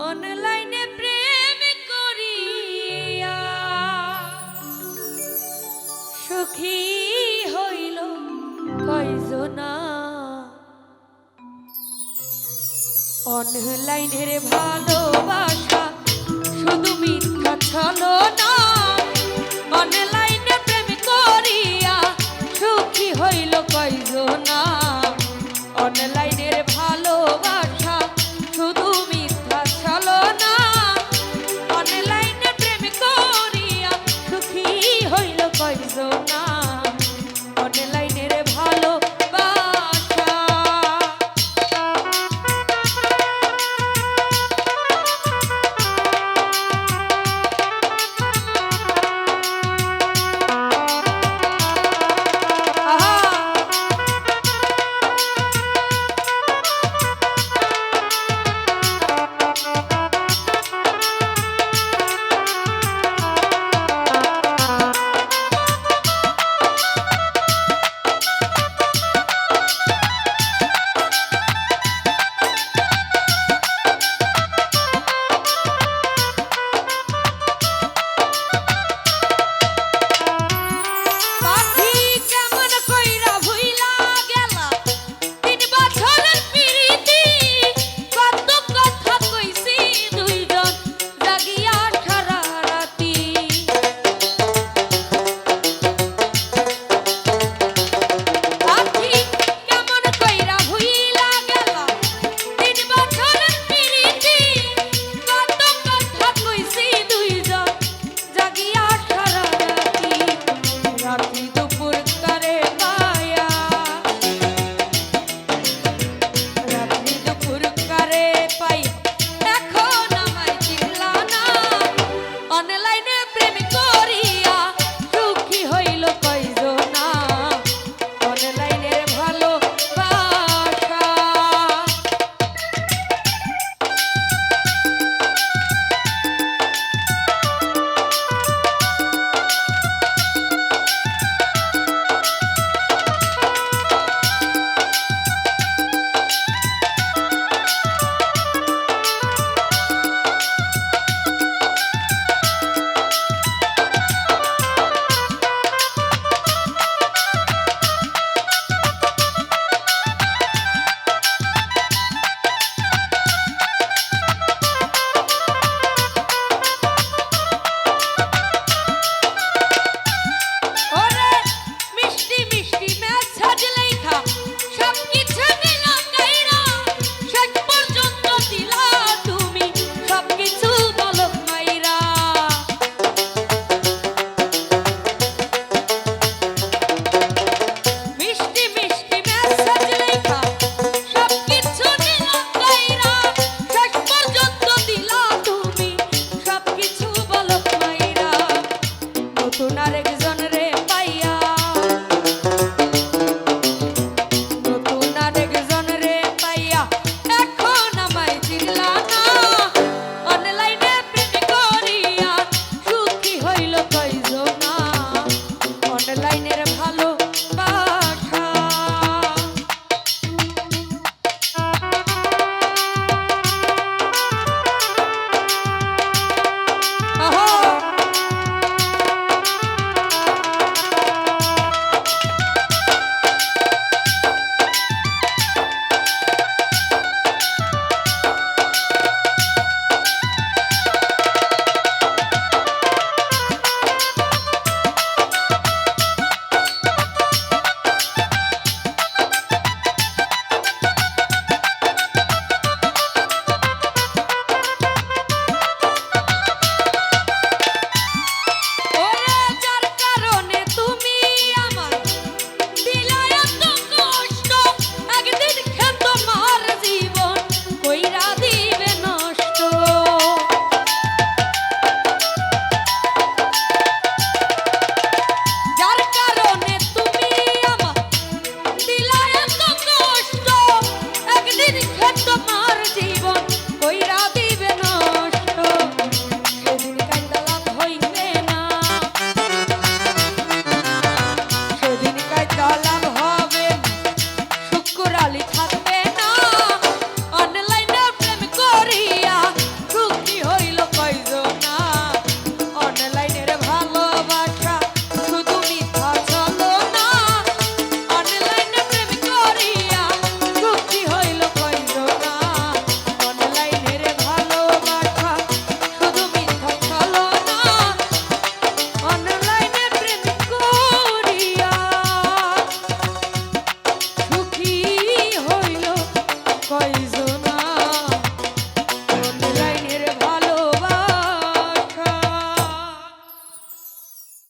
অনলাইনে প্রেম করিয়া সুখী হইল কয়জনা। অনলাইনের ভালোবাসা শুধু মিথ্যা ছলো Christine.